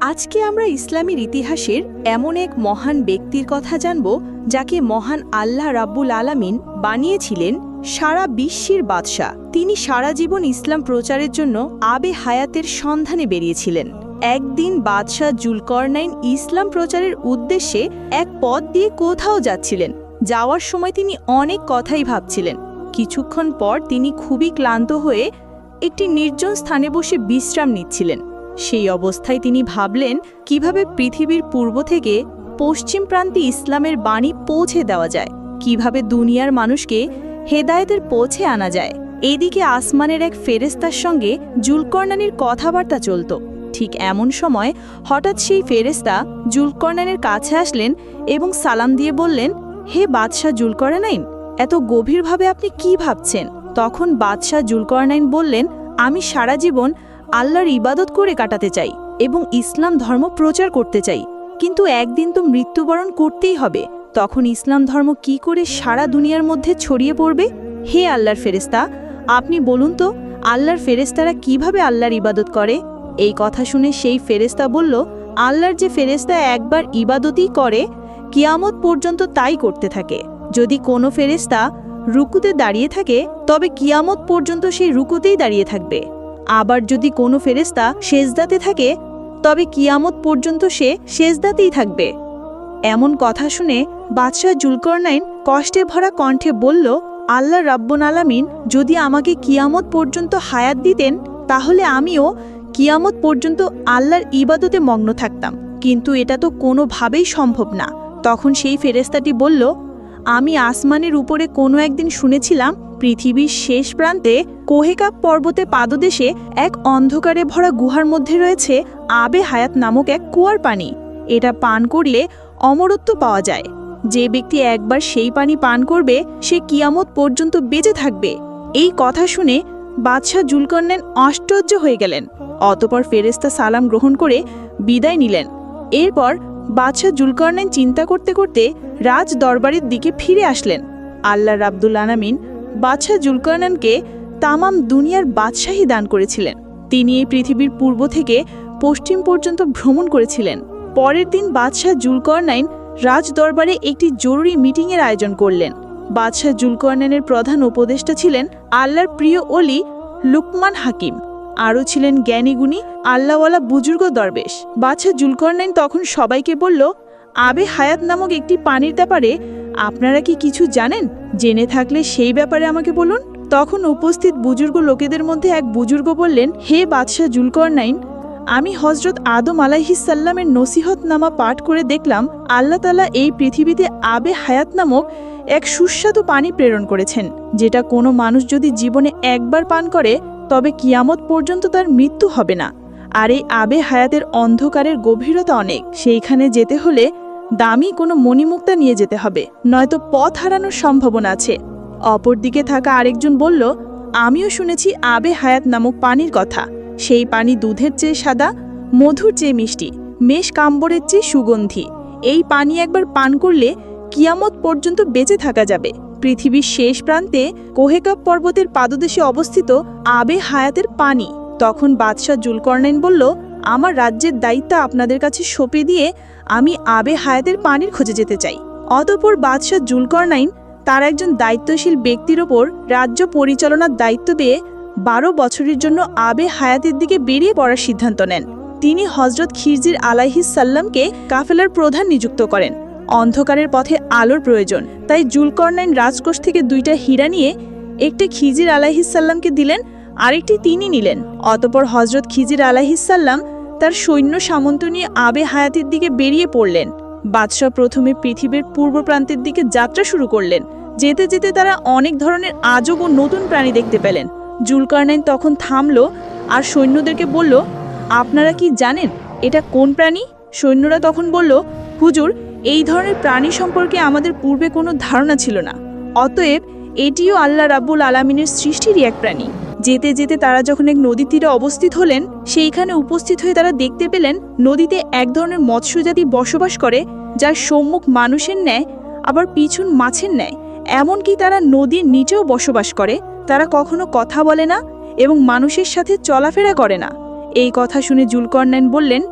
আজকে আমরা ইসলামের ইতিহাসের এমন এক মহান ব্যক্তির কথা জানব, যাকে মহান আল্লাহ রাব্বুল আলামিন বানিয়েছিলেন সারা বিশ্বের বাদশাহ। তিনি সারা জীবন ইসলাম প্রচারের জন্য আবে হায়াতের সন্ধানে বেরিয়েছিলেন। একদিন বাদশাহ জুলকরনাইন ইসলাম প্রচারের উদ্দেশ্যে এক পথ দিয়ে কোথাও যাচ্ছিলেন। যাওয়ার সময় তিনি অনেক কথাই ভাবছিলেন। কিছুক্ষণ পর তিনি খুবই ক্লান্ত হয়ে একটি নির্জন স্থানে বসে বিশ্রাম নিচ্ছিলেন। সেই অবস্থায় তিনি ভাবলেন, কীভাবে পৃথিবীর পূর্ব থেকে পশ্চিম প্রান্তে ইসলামের বাণী পৌঁছে দেওয়া যায়? কীভাবে দুনিয়ার মানুষকে হেদায়েতের পৌঁছে আনা যায়? এদিকে আসমানের এক ফেরেস্তার সঙ্গে জুলকর্নানির কথাবার্তা চলত। ঠিক এমন সময় হঠাৎ সেই ফেরেস্তা জুলকর্নানের কাছে আসলেন এবং সালাম দিয়ে বললেন, হে বাদশাহ জুলকর্নাইন, এত গভীরভাবে আপনি কি ভাবছেন? তখন বাদশাহ জুলকর্নাইন বললেন, আমি সারা জীবন আল্লাহর ইবাদত করে কাটাতে চাই এবং ইসলাম ধর্ম প্রচার করতে চাই। কিন্তু একদিন তো মৃত্যুবরণ করতেই হবে। তখন ইসলাম ধর্ম কি করে সারা দুনিয়ার মধ্যে ছড়িয়ে পড়বে? হে আল্লাহর ফেরেস্তা আপনি বলুন তো, আল্লাহর ফেরেস্তারা কীভাবে আল্লাহর ইবাদত করে? এই কথা শুনে সেই ফেরেস্তা বলল, আল্লাহর যে ফেরেস্তা একবার ইবাদতই করে, কিয়ামত পর্যন্ত তাই করতে থাকে। যদি কোনো ফেরেস্তা রুকুতে দাঁড়িয়ে থাকে, তবে কিয়ামত পর্যন্ত সেই রুকুতেই দাঁড়িয়ে থাকবে। আবার যদি কোনো ফেরেস্তা সেজদাতে থাকে, তবে কিয়ামত পর্যন্ত সে সেজদাতেই থাকবে। এমন কথা শুনে বাদশাহ জুলকরনাইন কষ্টে ভরা কণ্ঠে বলল, আল্লাহ রাব্বন আলামিন যদি আমাকে কিয়ামত পর্যন্ত হায়াত দিতেন, তাহলে আমিও কিয়ামত পর্যন্ত আল্লাহর ইবাদতে মগ্ন থাকতাম। কিন্তু এটা তো কোনোভাবেই সম্ভব না। তখন সেই ফেরেস্তাটি বলল আমি আসমানের উপরে কোনো একদিন শুনেছিলাম পৃথিবীর শেষ প্রান্তে কোহেকাপ পর্বতে পাদদেশে এক অন্ধকারে ভরা গুহার মধ্যে রয়েছে আবে হায়াত নামক এক কুয়ার পানি। এটা পান করলে অমরত্ব পাওয়া যায়। যে ব্যক্তি একবার সেই পানি পান করবে, সে কিয়ামত পর্যন্ত বেঁচে থাকবে। এই কথা শুনে বাদশাহ জুলকর্নেন আশ্চর্য হয়ে গেলেন। অতপর ফেরেস্তা সালাম গ্রহণ করে বিদায় নিলেন। এরপর বাদশাহ জুলকর্নেন চিন্তা করতে করতে রাজ দরবারের দিকে ফিরে আসলেন। আল্লাহ রাব্দুল আনামিন বাদশাহ জুলকর্নানকে তামাম দুনিয়ার বাদশাহী দান করেছিলেন। তিনি এই পৃথিবীর পূর্ব থেকে পশ্চিম পর্যন্ত ভ্রমণ করেছিলেন। পরের দিন বাদশাহ জুলকর্নাইন রাজ দরবারে একটি জরুরি মিটিংয়ের আয়োজন করলেন। বাদশাহ জুলকর্নাইনের প্রধান উপদেষ্টা ছিলেন আল্লাহর প্রিয় অলি লুকমান হাকিম। আরও ছিলেন জ্ঞানীগুণী আল্লাওয়ালা বুজুর্গ দরবেশ। বাদশাহ জুলকর্নাইন তখন সবাইকে বলল, আবে হায়াত নামক একটি পানির ব্যাপারে আপনারা কি কিছু জানেন? জেনে থাকলে সেই ব্যাপারে আমাকে বলুন। তখন উপস্থিত বুজুর্গ লোকেদের মধ্যে এক বুজুর্গ বললেন, হে বাদশাহ জুলকর্নাইন, আমি হজরত আদম আলাইহিসাল্লামের নসিহত নামা পাঠ করে দেখলাম, আল্লাহ তালা এই পৃথিবীতে আবে হায়াত নামক এক সুস্বাদু পানি প্রেরণ করেছেন, যেটা কোনো মানুষ যদি জীবনে একবার পান করে তবে কিয়ামত পর্যন্ত তার মৃত্যু হবে না। আর এই আবে হায়াতের অন্ধকারের গভীরতা অনেক। সেইখানে যেতে হলে দামি কোনো মণিমুক্তা নিয়ে যেতে হবে। নয়তো পথ হারানোর সম্ভাবনা আছে। অপরদিকে থাকা আরেকজন বলল, আমিও শুনেছি আবে হায়াত নামক পানির কথা। সেই পানি দুধের চেয়ে সাদা, মধুর চেয়ে মিষ্টি, মেষ কাম্বরের চেয়ে সুগন্ধি। এই পানি একবার পান করলে কিয়ামত পর্যন্ত বেঁচে থাকা যাবে। পৃথিবীর শেষ প্রান্তে কোহেকাপ পর্বতের পাদদেশে অবস্থিত আবে হায়াতের পানি। তখন বাদশাহ জুলকর্নাইন বলল, আমার রাজ্যের দায়িত্ব আপনাদের কাছে সঁপে দিয়ে আমি আবে হায়াতের পানির খোঁজে যেতে চাই। অতপর বাদশাহ জুলকর্নাইন তার একজন দায়িত্বশীল ব্যক্তির ওপর রাজ্য পরিচালনার দায়িত্ব দিয়ে বারো বছরের জন্য আবে হায়াতের দিকে বেরিয়ে পড়ার সিদ্ধান্ত নেন। তিনি হজরত খিরজির আলাইহিস সাল্লামকে কাফেলার প্রধান নিযুক্ত করেন। অন্ধকারের পথে আলোর প্রয়োজন। তাই জুলকর্নাইন রাজকোষ থেকে দুইটা হীরা নিয়ে একটি খিজির আলাইহিসাল্লামকে দিলেন, আরেকটি তিনি নিলেন। অতপর হজরত খিজির আলাইহিসাল্লাম তার সৈন্য সামন্ত নিয়ে আবে হায়াতের দিকে বেরিয়ে পড়লেন। বাদশাহ প্রথমে পৃথিবীর পূর্ব প্রান্তের দিকে যাত্রা শুরু করলেন। যেতে যেতে তারা অনেক ধরনের আজব ও নতুন প্রাণী দেখতে পেলেন। জুলকারনাইন তখন থামল আর সৈন্যদেরকে বলল, আপনারা কি জানেন এটা কোন প্রাণী? সৈন্যরা তখন বলল, হুজুর এই ধরনের প্রাণী সম্পর্কে আমাদের পূর্বে কোনো ধারণা ছিল না। অতএব এটিও আল্লাহ রাব্বুল আলামিনের সৃষ্টিরই এক প্রাণী। যেতে যেতে তারা যখন এক নদীর তীরে অবস্থিত হলেন, সেইখানে উপস্থিত হয়ে তারা দেখতে পেলেন নদীতে এক ধরনের মৎস্যজাতি বসবাস করে, যার সম্মুখ মানুষের ন্যায়, আবার পিছন মাছের ন্যায়। এমনকি তারা নদীর নিচেও বসবাস করে, তারা কখনো কথা বলে না এবং মানুষের সাথে চলাফেরা করে না। এই কথা শুনে জুলকর্নাইন বললেন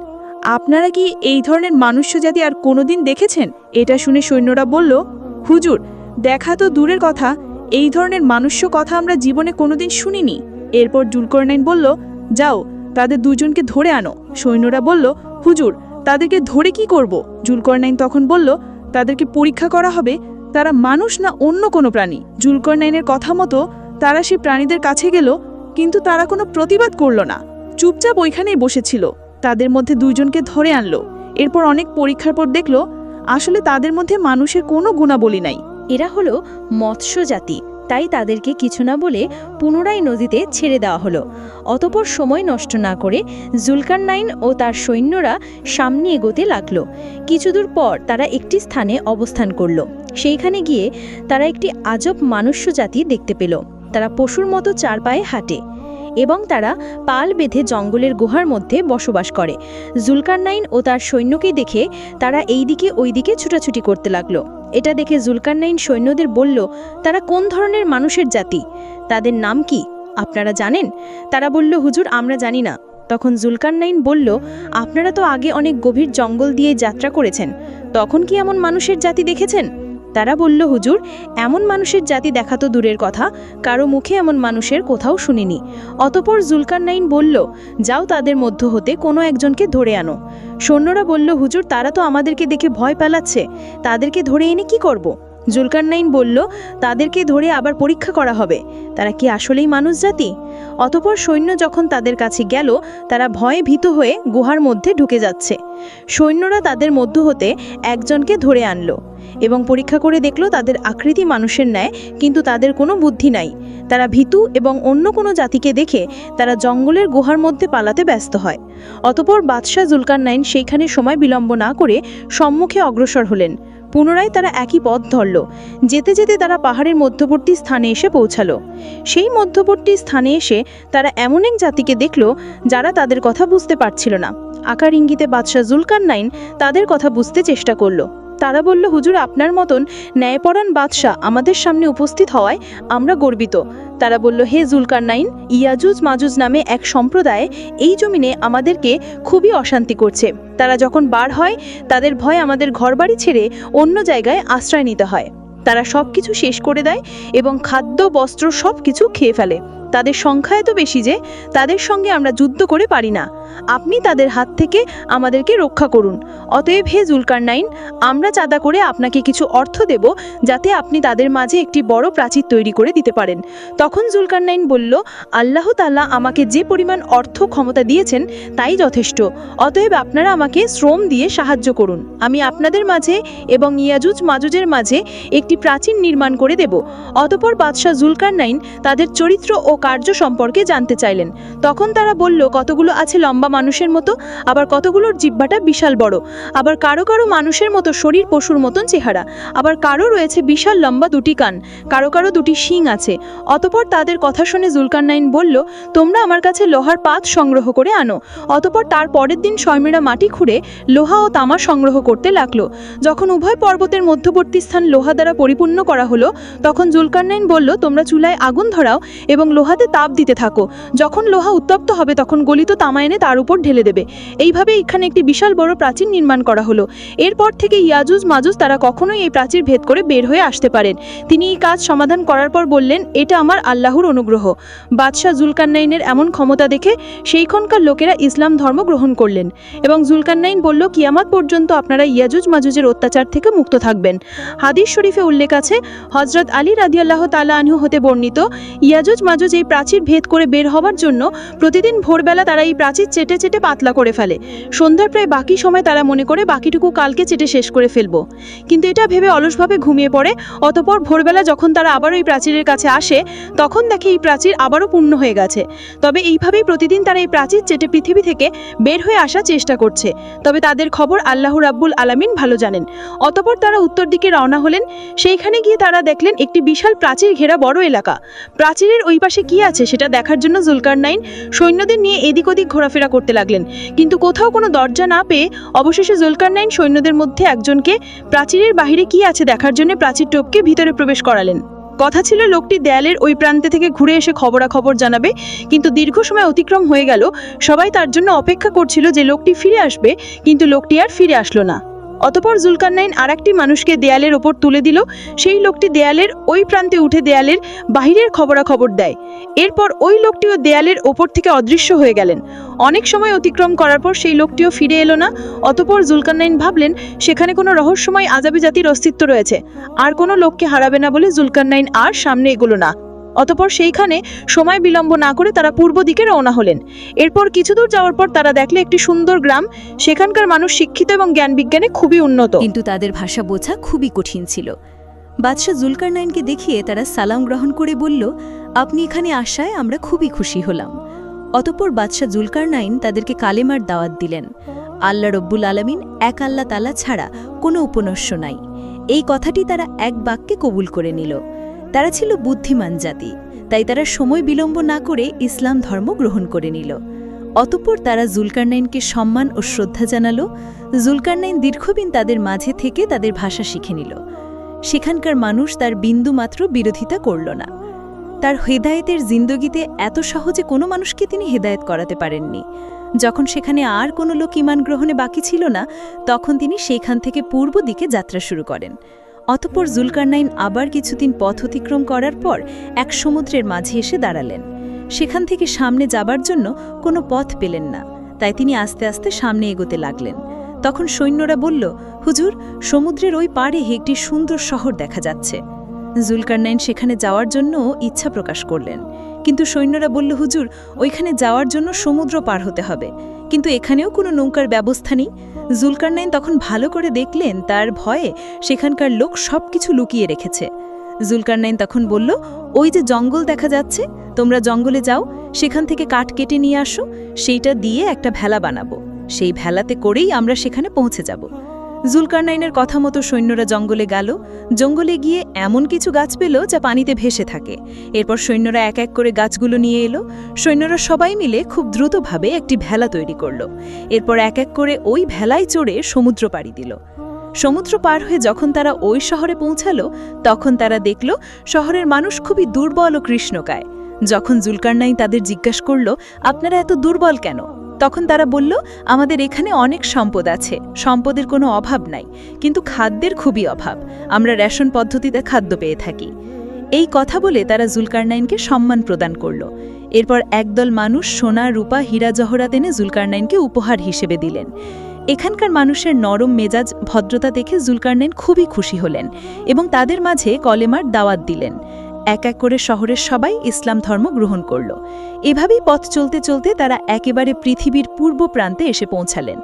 আপনারা কি এই ধরনের মানুষ্য জাতি আর কোনোদিন দেখেছেন? এটা শুনে সৈন্যরা বলল, হুজুর, দেখা তো দূরের কথা, এই ধরনের মানুষ্য কথা আমরা জীবনে কোনোদিন শুনিনি। এরপর জুলকরনাইন বলল, যাও, তাদের দুজনকে ধরে আনো। সৈন্যরা বলল, হুজুর, তাদেরকে ধরে কি করব? জুলকরনাইন তখন বলল, তাদেরকে পরীক্ষা করা হবে, তারা মানুষ না অন্য কোনো প্রাণী? জুলকরনাইনের কথা মতো তারা সেই প্রাণীদের কাছে গেল, কিন্তু তারা কোনো প্রতিবাদ করল না। চুপচাপ ওইখানেই বসেছিল। তাদের মধ্যে দুইজনকে ধরে আনলো। এরপর অনেক পরীক্ষার পর দেখল, আসলে তাদের মধ্যে মানুষের কোনো গুণাবলী নাই। এরা হলো মৎস্য জাতি তাই তাদেরকে কিছু না বলে পুনরায় নদীতে ছেড়ে দেওয়া হলো। অতপর সময় নষ্ট না করে জুলকার নাইন ও তার সৈন্যরা সামনে এগোতে লাগল। কিছুদূর পর তারা একটি স্থানে অবস্থান করল। সেইখানে গিয়ে তারা একটি আজব মানুষ্য জাতি দেখতে পেল। তারা পশুর মতো চার পায়ে হাঁটে। এবং তারা পাল বেঁধে জঙ্গলের গুহার মধ্যে বসবাস করে। জুলকারনাইন ও তার সৈন্যকে দেখে তারা এই দিকে ওই দিকে ছুটাছুটি করতে লাগল। এটা দেখে জুলকারনাইন সৈন্যদের বলল, তারা কোন ধরনের মানুষের জাতি? তাদের নাম কি? আপনারা জানেন? তারা বলল, হুজুর, আমরা জানি না। তখন জুলকারনাইন বলল, আপনারা তো আগে অনেক গভীর জঙ্গল দিয়ে যাত্রা করেছেন। তখন কি এমন মানুষের জাতি দেখেছেন? তারা বলল, হুজুর, এমন মানুষের জাতি দেখা তো দূরের কথা, কারও মুখে এমন মানুষের কোথাও শুনিনি। অতপর জুলকারনাইন বলল, যাও তাদের মধ্য হতে কোনো একজনকে ধরে আনো। সৈন্যরা বলল, হুজুর, তারা তো আমাদেরকে দেখে ভয় পালাচ্ছে, তাদেরকে ধরে এনে কি করব? জুলকারনাইন বলল, তাদেরকে ধরে আবার পরীক্ষা করা হবে, তারা কি আসলেই মানুষ জাতি? অতপর সৈন্য যখন তাদের কাছে গেল, তারা ভয়ে ভীত হয়ে গুহার মধ্যে ঢুকে যাচ্ছে। সৈন্যরা তাদের মধ্য হতে একজনকে ধরে আনলো। এবং পরীক্ষা করে দেখল তাদের আকৃতি মানুষের ন্যায়, কিন্তু তাদের কোনো বুদ্ধি নাই। তারা ভীতু এবং অন্য কোনো জাতিকে দেখে তারা জঙ্গলের গুহার মধ্যে পালাতে ব্যস্ত হয়। অতপর বাদশাহ জুলকার নাইন সেইখানে সময় বিলম্ব না করে সম্মুখে অগ্রসর হলেন। পুনরায় তারা একই পথ ধরল। যেতে যেতে তারা পাহাড়ের মধ্যবর্তী স্থানে এসে পৌঁছালো। সেই মধ্যবর্তী স্থানে এসে তারা এমন এক জাতিকে দেখল যারা তাদের কথা বুঝতে পারছিল না। আকার ইঙ্গিতে বাদশাহ জুলকার নাইন তাদের কথা বুঝতে চেষ্টা করল। তারা বলল, হুজুর, আপনার মতন ন্যায়পরাণ বাদশাহ আমাদের সামনে উপস্থিত হওয়ায় আমরা গর্বিত। তারা বলল, হে জুলকারনাইন, ইয়াজুজ মাজুজ নামে এক সম্প্রদায় এই জমিনে আমাদেরকে খুবই অশান্তি করছে। তারা যখন বার হয়, তাদের ভয় আমাদের ঘরবাড়ি ছেড়ে অন্য জায়গায় আশ্রয় নিতে হয়। তারা সব কিছু শেষ করে দেয় এবং খাদ্য, বস্ত্র সব কিছু খেয়ে ফেলে। তাদের সংখ্যা এত বেশি যে তাদের সঙ্গে আমরা যুদ্ধ করে পারি না। আপনি তাদের হাত থেকে আমাদেরকে রক্ষা করুন। অতএব হে জুলকারনাইন, আমরা চাঁদা করে আপনাকে কিছু অর্থ দেব যাতে আপনি তাদের মাঝে একটি বড় প্রাচীর তৈরি করে দিতে পারেন। তখন জুলকারনাইন বলল, আল্লাহ তাল্লাহ আমাকে যে পরিমাণ অর্থ ক্ষমতা দিয়েছেন তাই যথেষ্ট। অতএব আপনারা আমাকে শ্রম দিয়ে সাহায্য করুন। আমি আপনাদের মাঝে এবং ইয়াজুজ মাজুজের মাঝে একটি প্রাচীর নির্মাণ করে দেব। অতপর বাদশাহ জুলকারনাইন তাদের চরিত্র ও কার্য সম্পর্কে জানতে চাইলেন। তখন তারা বলল, কতগুলো আছে লম্বা মানুষের মতো? আবার কতগুলোর জিব্বাটা বিশাল বড়? আবার কারও কারও মানুষের মতো শরীর পশুর মতন চেহারা? আবার কারও রয়েছে বিশাল লম্বা দুটি কান? কারও কারও দুটি শিং আছে? অতপর তাদের কথা শুনে জুলকারনাইন বলল, তোমরা আমার কাছে লোহার পাত সংগ্রহ করে আনো। অতপর তার পরের দিন সৈন্যরা মাটি খুঁড়ে লোহা ও তামা সংগ্রহ করতে লাগল। যখন উভয় পর্বতের মধ্যবর্তী স্থান লোহা দ্বারা পরিপূর্ণ করা হলো, তখন জুলকারনাইন বলল, তোমরা চুলায় আগুন ধরাও এবং লোহাতে তাপ দিতে থাকো। যখন লোহা উত্তপ্ত হবে, তখন গলিত তামা এনে তার উপর ঢেলে দেবে। এইভাবে এখানে একটি বিশাল বড় প্রাচীর নির্মাণ করা হলো। এরপর থেকে ইয়াজুজ মাজুজ তারা কখনোই এই প্রাচীর ভেদ করে বের হয়ে আসতে পারেন। তিনি এই কাজ সমাধান করার পর বললেন, এটা আমার আল্লাহর অনুগ্রহ। বাদশাহ জুলকান্নাইনের এমন ক্ষমতা দেখে সেইখানকার লোকেরা ইসলাম ধর্ম গ্রহণ করলেন এবং জুলকান্নাইন বলল, কিয়ামাত পর্যন্ত আপনারা ইয়াজুজ মাজুজের অত্যাচার থেকে মুক্ত থাকবেন। হাদিস শরীফে উল্লেখ আছে হজরত আলী রাদিয়াল্লাহ তালা আনহু হতে বর্ণিত, ইয়াজুজ মাজুজ এই প্রাচীর ভেদ করে বের হওয়ার জন্য প্রতিদিন ভোরবেলা তারা এই প্রাচীর চেটে চেটে পাতলা করে ফেলে। সন্ধ্যার প্রায় বাকি সময় তারা মনে করে বাকিটুকু কালকে চেটে শেষ করে ফেলব। কিন্তু এটা ভেবে অলসভাবে ঘুমিয়ে পড়ে, অতপর ভোরবেলা যখন তারা আবার এই প্রাচীরের কাছে আসে, তখন দেখে এই প্রাচীর আবারও পূর্ণ হয়ে গেছে। তবে এইভাবেই প্রতিদিন তারা এই প্রাচীর চেটে পৃথিবী থেকে বের হয়ে আসার চেষ্টা করছে। তবে তাদের খবর আল্লাহ রাব্বুল আলামিন ভালো জানেন। অতপর তারা উত্তর দিকে রওনা হলেন। সেইখানে গিয়ে তারা দেখলেন একটি বিশাল প্রাচীর ঘেরা বড় এলাকা। প্রাচীরের ওই পাশে কি আছে সেটা দেখার জন্য জুলকার নাইন সৈন্যদের নিয়ে এদিক ওদিক ঘোরাফেরা করতে লাগলেন। কিন্তু কোথাও কোনো দরজা না পেয়ে অবশেষে জুলকার নাইন সৈন্যদের মধ্যে একজনকে প্রাচীরের বাহিরে কি আছে দেখার জন্য প্রাচীর টোপকে ভিতরে প্রবেশ করালেন। কথা ছিল লোকটি দেয়ালের ওই প্রান্তে থেকে ঘুরে এসে খবরাখবর জানাবে, কিন্তু দীর্ঘ সময় অতিক্রম হয়ে গেল। সবাই তার জন্য অপেক্ষা করছিল যে লোকটি ফিরে আসবে, কিন্তু লোকটি আর ফিরে আসলো না। অতপর জুলকারনাইন আর একটি মানুষকে দেয়ালের ওপর তুলে দিল। সেই লোকটি দেয়ালের ওই প্রান্তে উঠে দেয়ালের বাহিরের খবরাখবর দেয়। এরপর ওই লোকটিও দেয়ালের ওপর থেকে অদৃশ্য হয়ে গেলেন। অনেক সময় অতিক্রম করার পর সেই লোকটিও ফিরে এলো না। অতপর জুলকারনাইন ভাবলেন, সেখানে কোনো রহস্যময় আজাবি জাতির অস্তিত্ব রয়েছে। আর কোনো লোককে হারাবে না বলে জুলকারনাইন আর সামনে এগোলো না। অতপর সেইখানে সময় বিলম্ব না করে তারা পূর্ব দিকে রওনা হলেন। এরপর কিছু দূর যাওয়ার পর তারা দেখলে একটি সুন্দর গ্রাম, সেখানকার মানুষ শিক্ষিত এবং জ্ঞান বিজ্ঞানে খুবই উন্নত। কিন্তু তাদের ভাষা বোঝা খুবই কঠিন ছিল। বাদশাহ জুলকারনাইনকে দেখিয়ে তারা সালাম গ্রহণ করে বলল, আপনি এখানে আসায় আমরা খুবই খুশি হলাম। অতপর বাদশাহ জুলকারনাইন তাদেরকে কালেমার দাওয়াত দিলেন, আল্লাহ রব্বুল আলমিন এক আল্লাহ তালা ছাড়া কোনো উপনস্য নাই। এই কথাটি তারা এক বাক্যে কবুল করে নিল। তারা ছিল বুদ্ধিমান জাতি, তাই তারা সময় বিলম্ব না করে ইসলাম ধর্ম গ্রহণ করে নিল। অতঃপর তারা জুলকারনাইনকে সম্মান ও শ্রদ্ধা জানালো। জুলকারনাইন দীর্ঘদিন তাদের মাঝে থেকে তাদের ভাষা শিখে নিল। সেখানকার মানুষ তার বিন্দুমাত্র বিরোধিতা করল না। তার হেদায়েতের জিন্দগিতে এত সহজে কোনো মানুষকে তিনি হেদায়েত করাতে পারেননি। যখন সেখানে আর কোনো লোক ইমান গ্রহণে বাকি ছিল না, তখন তিনি সেইখান থেকে পূর্ব দিকে যাত্রা শুরু করেন। অতপর জুলকারনাইন আবার কিছুদিন পথ অতিক্রম করার পর এক সমুদ্রের মাঝে এসে দাঁড়ালেন। সেখান থেকে সামনে যাবার জন্য কোনো পথ পেলেন না। তাই তিনি আস্তে আস্তে সামনে এগোতে লাগলেন। তখন সৈন্যরা বলল, হুজুর, সমুদ্রের ওই পাড়ে একটি সুন্দর শহর দেখা যাচ্ছে। জুলকারনাইন সেখানে যাওয়ার জন্য ইচ্ছা প্রকাশ করলেন। কিন্তু সৈন্যরা বলল, হুজুর, ওইখানে যাওয়ার জন্য সমুদ্র পার হতে হবে। কিন্তু এখানেও কোনো নৌকার ব্যবস্থা নেই। জুলকারনাইন তখন ভালো করে দেখলেন, তার ভয়ে সেখানকার লোক সবকিছু লুকিয়ে রেখেছে। জুলকারনাইন তখন বলল, ওই যে জঙ্গল দেখা যাচ্ছে, তোমরা জঙ্গলে যাও, সেখান থেকে কাঠ কেটে নিয়ে আসো, সেইটা দিয়ে একটা ভেলা বানাবো। সেই ভেলাতে করেই আমরা সেখানে পৌঁছে যাব। জুলকারনাইনের কথা মতো সৈন্যরা জঙ্গলে গেল। জঙ্গলে গিয়ে এমন কিছু গাছ পেল যা পানিতে ভেসে থাকে। এরপর সৈন্যরা এক এক করে গাছগুলো নিয়ে এলো। সৈন্যরা সবাই মিলে খুব দ্রুতভাবে একটি ভেলা তৈরি করল। এরপর এক এক করে ওই ভেলায় চড়ে সমুদ্র পাড়ি দিল। সমুদ্র পার হয়ে যখন তারা ওই শহরে পৌঁছালো, তখন তারা দেখল শহরের মানুষ খুবই দুর্বল ও কৃষ্ণকায়। যখন জুলকারনাই তাদের জিজ্ঞাসা করল, আপনারা এত দুর্বল কেন? তখন তারা বলল, আমাদের এখানে অনেক সম্পদ আছে, সম্পদের কোনো অভাব নাই, কিন্তু খাদ্যের খুবই অভাব, আমরা রেশন পদ্ধতিতে খাদ্য পেয়ে থাকি। এই কথা বলে তারা জুলকারনাইনকে সম্মান প্রদান করল। এরপর একদল মানুষ সোনা, রূপা, হীরা, জহরাত এনে জুলকারনাইনকে উপহার হিসেবে দিলেন। এখানকার মানুষের নরম মেজাজ, ভদ্রতা দেখে জুলকারনাইন খুবই খুশি হলেন এবং তাদের মাঝে কলেমার দাওয়াত দিলেন। এক এক করে শহরের সবাই ইসলাম ধর্ম গ্রহণ করল। এভাবেই পথ চলতে চলতে তারা একেবারে পৃথিবীর পূর্ব প্রান্তে এসে পৌঁছালেন।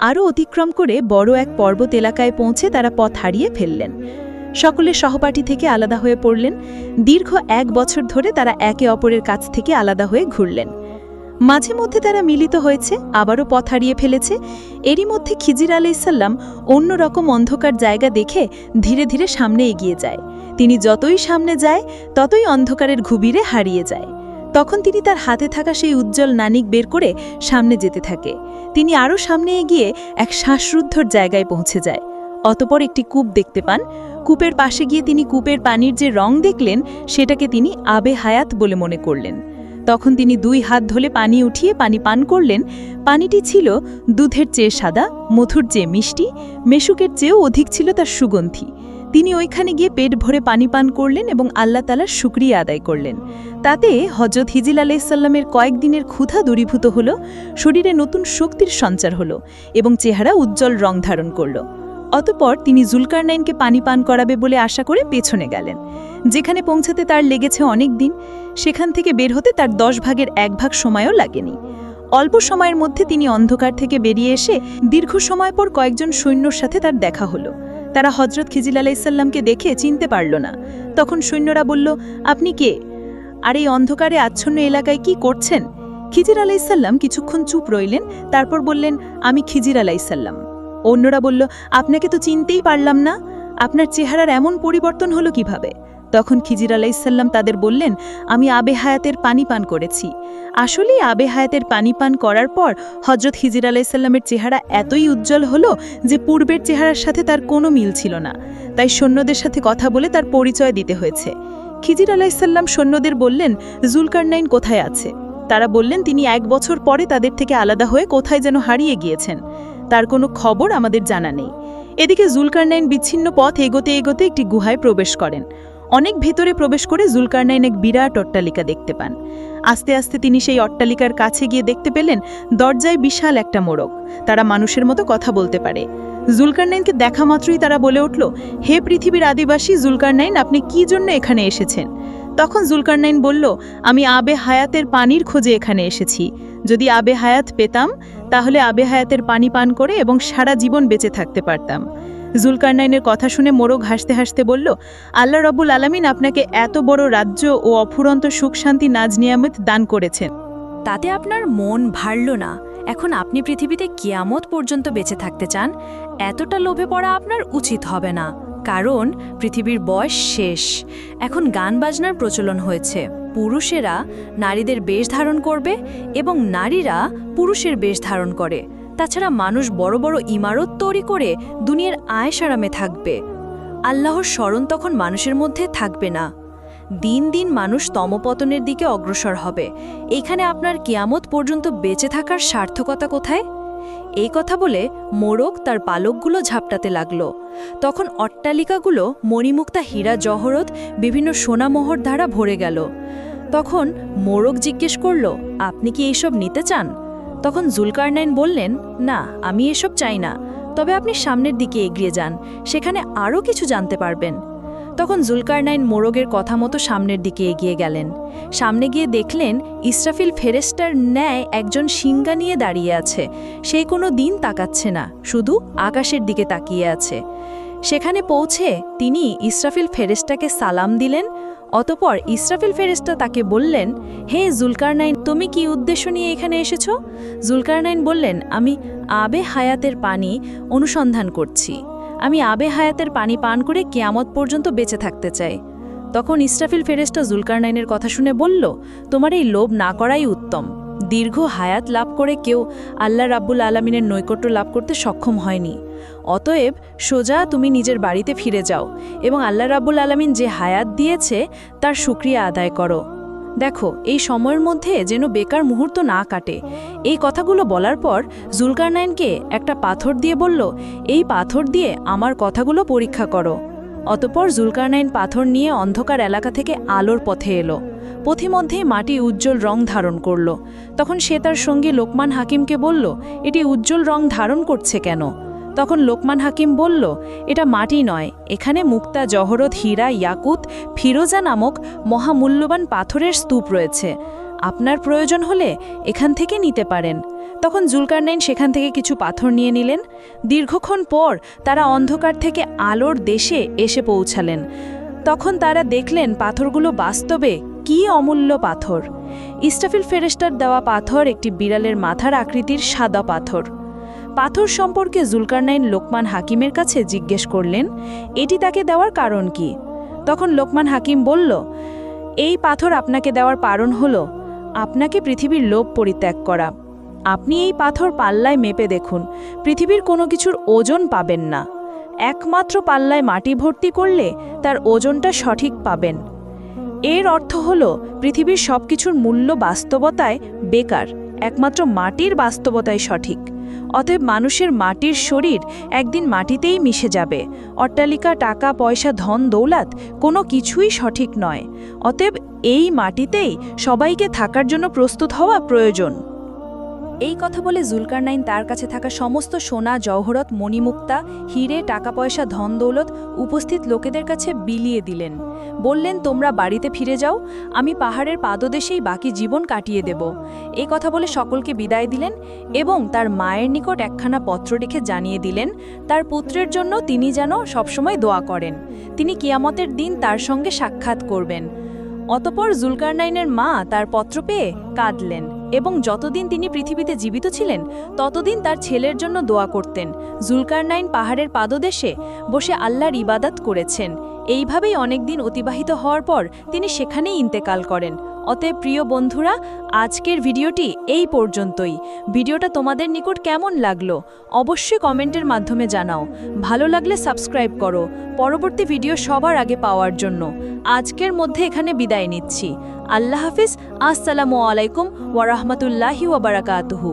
আরও অতিক্রম করে বড় এক পর্বত এলাকায় পৌঁছে তারা পথ হারিয়ে ফেললেন। সকলে সহপাঠী থেকে আলাদা হয়ে পড়লেন। দীর্ঘ এক বছর ধরে তারা একে অপরের কাছ থেকে আলাদা হয়ে ঘুরলেন। মাঝে মধ্যে তারা মিলিত হয়েছে, আবারও পথ হারিয়ে ফেলেছে। এরই মধ্যে খিজির আলাইসাল্লাম অন্যরকম অন্ধকার জায়গা দেখে ধীরে ধীরে সামনে এগিয়ে যায়। তিনি যতই সামনে যায়, ততই অন্ধকারের ঘুবিরে হারিয়ে যায়। তখন তিনি তার হাতে থাকা সেই উজ্জ্বল নানিক বের করে সামনে যেতে থাকে। তিনি আরও সামনে এগিয়ে এক শ্বাসরুদ্ধর জায়গায় পৌঁছে যায়। অতপর একটি কূপ দেখতে পান। কূপের পাশে গিয়ে তিনি কূপের পানির যে রং দেখলেন, সেটাকে তিনি আবে হায়াত বলে মনে করলেন। তখন তিনি দুই হাত ধলে পানি উঠিয়ে পানি পান করলেন। পানিটি ছিল দুধের চেয়ে সাদা, মধুর চেয়ে মিষ্টি, মেশুকের চেয়েও অধিক ছিল তার সুগন্ধি। তিনি ওইখানে গিয়ে পেট ভরে পানি পান করলেন এবং আল্লাহ তালার শুক্রিয়া আদায় করলেন। তাতে হজরত হিজিল আলাইসাল্লামের কয়েকদিনের ক্ষুধা দূরীভূত হল, শরীরে নতুন শক্তির সঞ্চার হল এবং চেহারা উজ্জ্বল রং ধারণ করল। অতপর তিনি জুলকারনাইনকে পানি পান করাবে বলে আশা করে পেছনে গেলেন। যেখানে পৌঁছাতে তার লেগেছে অনেক দিন, সেখান থেকে বের হতে তার দশ ভাগের এক ভাগ সময়ও লাগেনি। অল্প সময়ের মধ্যে তিনি অন্ধকার থেকে বেরিয়ে এসে দীর্ঘ সময় পর কয়েকজন সৈন্যর সাথে তার দেখা হলো। তারা হজরত খিজিল আলাইসাল্লামকে দেখে চিনতে পারল না। তখন সৈন্যরা বলল, আপনি কে? আর এই অন্ধকারে আচ্ছন্ন এলাকায় কি করছেন? খিজির আলাইসাল্লাম কিছুক্ষণ চুপ রইলেন, তারপর বললেন, আমি খিজির আলাইসাল্লাম অন্যরা বলল, আপনাকে তো চিনতেই পারলাম না। আপনার চেহারার এমন পরিবর্তন হলো কীভাবে? তখন খিজির আলাইসাল্লাম তাদের বললেন, আমি আবে হায়াতের পানি পান করেছি। আসলেই আবে হায়াতের পানি পান করার পর হজরত হিজির আলাইসাল্লামের চেহারা এতই উজ্জ্বল হলো যে পূর্বের চেহারার সাথে তার কোনো মিল ছিল না। তাই সৈন্যদের সাথে কথা বলে তার পরিচয় দিতে হয়েছে। খিজির আলাইসাল্লাম সৈন্যদের বললেন, জুলকারনাইন কোথায় আছে? তারা বললেন, তিনি এক বছর পরে তাদের থেকে আলাদা হয়ে কোথায় যেন হারিয়ে গিয়েছেন। তার কোনো খবর আমাদের জানা নেই। এদিকে জুলকারনাইন বিচ্ছিন্ন পথ এগোতে এগোতে একটি গুহায় প্রবেশ করেন। অনেক ভেতরে প্রবেশ করে জুলকারনাইন এক বিরাট অট্টালিকা দেখতে পান। আস্তে আস্তে তিনি সেই অট্টালিকার কাছে গিয়ে দেখতে পেলেন দরজায় বিশাল একটা মোড়ক। তারা মানুষের মতো কথা বলতে পারে। জুলকারনাইনকে দেখা মাত্রই তারা বলে উঠল, হে পৃথিবীর আদিবাসী জুলকারনাইন, আপনি কি জন্য এখানে এসেছেন? তখন জুলকারনাইন বলল, আমি আবে হায়াতের পানির খোঁজে এখানে এসেছি। যদি আবে হায়াত পেতাম তাহলে আবে হায়াতের পানি পান করে এবং সারা জীবন বেঁচে থাকতে পারতাম। জুলকারনাইনের কথা শুনে মোরগ হাসতে হাসতে বলল, আল্লাহ রব্বুল আলামিন আপনাকে এত বড় রাজ্য ও অফুরন্ত সুখ শান্তি নাজ নিয়ামত দান করেছেন। তাতে আপনার মন ভারল না। এখন আপনি পৃথিবীতে কিয়ামত পর্যন্ত বেঁচে থাকতে চান, এতটা লোভে পড়া আপনার উচিত হবে না। কারণ পৃথিবীর বয়স শেষ। এখন গান বাজনার প্রচলন হয়েছে। পুরুষেরা নারীদের বেশ ধারণ করবে এবং নারীরা পুরুষের বেশ ধারণ করে। তাছাড়া মানুষ বড় বড় ইমারত তৈরি করে দুনিয়ার আয়সারামে থাকবে। আল্লাহর স্মরণ তখন মানুষের মধ্যে থাকবে না। দিন দিন মানুষ তমপতনের দিকে অগ্রসর হবে। এখানে আপনার কিয়ামত পর্যন্ত বেঁচে থাকার সার্থকতা কোথায়? এই কথা বলে মোরগ তার পালকগুলো ঝাপটাতে লাগল। তখন অট্টালিকাগুলো, মণিমুক্তা, হীরা, জহরত, বিভিন্ন সোনামোহর দ্বারা ভরে গেল। তখন মোরগ জিজ্ঞেস করল, আপনি কি এইসব নিতে চান? তখন জুলকারনাইন বললেন, না, আমি এসব চাই না। তবে আপনি সামনের দিকে এগিয়ে যান, সেখানে আরও কিছু জানতে পারবেন। তখন জুলকারনাইন মোরগের কথা মতো সামনের দিকে এগিয়ে গেলেন। সামনে গিয়ে দেখলেন ইসরাফিল ফেরেস্টার ন্যায় একজন সিঙ্গা নিয়ে দাঁড়িয়ে আছে। সেই কোনো দিন তাকাচ্ছে না, শুধু আকাশের দিকে তাকিয়ে আছে। সেখানে পৌঁছে তিনি ইসরাফিল ফেরেস্টাকে সালাম দিলেন, অতপর ইসরাফিল ফেরেস্তা তাকে বললেন, হে জুলকারনাইন, তুমি কি উদ্দেশ্য নিয়ে এখানে এসেছ? জুলকারনাইন বললেন, আমি আবে হায়াতের পানি অনুসন্ধান করছি। আমি আবে হায়াতের পানি পান করে কেয়ামত পর্যন্ত বেঁচে থাকতে চাই। তখন ইসরাফিল ফেরেস্টা জুলকারনাইনের কথা শুনে বলল, তোমার এই লোভ না করাই উত্তম। দীর্ঘ হায়াত লাভ করে কেউ আল্লাহ রাব্বুল আলমিনের নৈকট্য লাভ করতে সক্ষম হয়নি। অতএব সোজা তুমি নিজের বাড়িতে ফিরে যাও এবং আল্লাহ রাব্বুল আলমিন যে হায়াত দিয়েছে, তার সুক্রিয়া আদায় করো। দেখো, এই সময়ের মধ্যে যেন বেকার মুহূর্ত না কাটে। এই কথাগুলো বলার পর জুলকারনাইনকে একটা পাথর দিয়ে বলল, এই পাথর দিয়ে আমার কথাগুলো পরীক্ষা করো। অতপর জুলকারনাইন পাথর নিয়ে অন্ধকার এলাকা থেকে আলোর পথে এলো। পথিমধ্যেই মাটি উজ্জ্বল রং ধারণ করল। তখন সে তার সঙ্গী লোকমান হাকিমকে বলল, এটি উজ্জ্বল রং ধারণ করছে কেন? তখন লোকমান হাকিম বলল, এটা মাটি নয়, এখানে মুক্তা জহরত হীরা ইয়াকুত ফিরোজা নামক মহামূল্যবান পাথরের স্তূপ রয়েছে। আপনার প্রয়োজন হলে এখান থেকে নিতে পারেন। তখন জুলকারনাইন সেখান থেকে কিছু পাথর নিয়ে নিলেন। দীর্ঘক্ষণ পর তারা অন্ধকার থেকে আলোর দেশে এসে পৌঁছালেন। তখন তারা দেখলেন পাথরগুলো বাস্তবে কি অমূল্য পাথর। ইস্টাফিল ফেরেস্টার দেওয়া পাথর একটি বিড়ালের মাথার আকৃতির সাদা পাথর। পাথর সম্পর্কে জুলকারনাইন লোকমান হাকিমের কাছে জিজ্ঞেস করলেন, এটি তাকে দেওয়ার কারণ কি? তখন লোকমান হাকিম বলল, এই পাথর আপনাকে দেওয়ার কারণ হল, আপনাকে পৃথিবীর লোভ পরিত্যাগ করা। আপনি এই পাথর পাল্লায় মেপে দেখুন, পৃথিবীর কোনো কিছুর ওজন পাবেন না। একমাত্র পাল্লায় মাটি ভর্তি করলে তার ওজনটা সঠিক পাবেন। এর অর্থ হল, পৃথিবীর সব কিছুর মূল্য বাস্তবতায় বেকার, একমাত্র মাটির বাস্তবতায় সঠিক। অতএব মানুষের মাটির শরীর একদিন মাটিতেই মিশে যাবে। অট্টালিকা, টাকা, পয়সা, ধন, দৌলাত কোনো কিছুই সঠিক নয়। অতএব এই মাটিতেই সবাইকে থাকার জন্য প্রস্তুত হওয়া প্রয়োজন। এই কথা বলে জুলকারনাইন তার কাছে থাকা সমস্ত সোনা জহরত মণিমুক্তা, হিরে টাকা পয়সা ধন দৌলত উপস্থিত লোকেদের কাছে বিলিয়ে দিলেন। বললেন, তোমরা বাড়িতে ফিরে যাও, আমি পাহাড়ের পাদদেশেই বাকি জীবন কাটিয়ে দেব। এই কথা বলে সকলকে বিদায় দিলেন এবং তার মায়ের নিকট একখানা পত্র রেখে জানিয়ে দিলেন, তার পুত্রের জন্য তিনি যেন সবসময় দোয়া করেন। তিনি কিয়ামতের দিন তার সঙ্গে সাক্ষাৎ করবেন। অতপর জুলকারনাইনের মা তার পত্র পেয়ে কাঁদলেন। এবং যতদিন তিনি পৃথিবীতে জীবিত ছিলেন, ততদিন তার ছেলের জন্য দোয়া করতেন। জুলকারনাইন পাহাড়ের পাদদেশে বসে আল্লাহর ইবাদত করেছেন। এইভাবেই অনেকদিন অতিবাহিত হওয়ার পর তিনি সেখানেই ইন্তেকাল করেন। অতএব প্রিয় বন্ধুরা, আজকের ভিডিওটি এই পর্যন্তই। ভিডিওটা তোমাদের নিকট কেমন লাগল অবশ্যই কমেন্টের মাধ্যমে জানাও। ভালো লাগলে সাবস্ক্রাইব করো। পরবর্তী ভিডিও সবার আগে পাওয়ার জন্য। আজকের মধ্যে এখানে বিদায় নিচ্ছি। আল্লাহ হাফিজ। আসসালামু আলাইকুম ওয়ারহমতুল্লাহি ওয়াবারাকাতুহু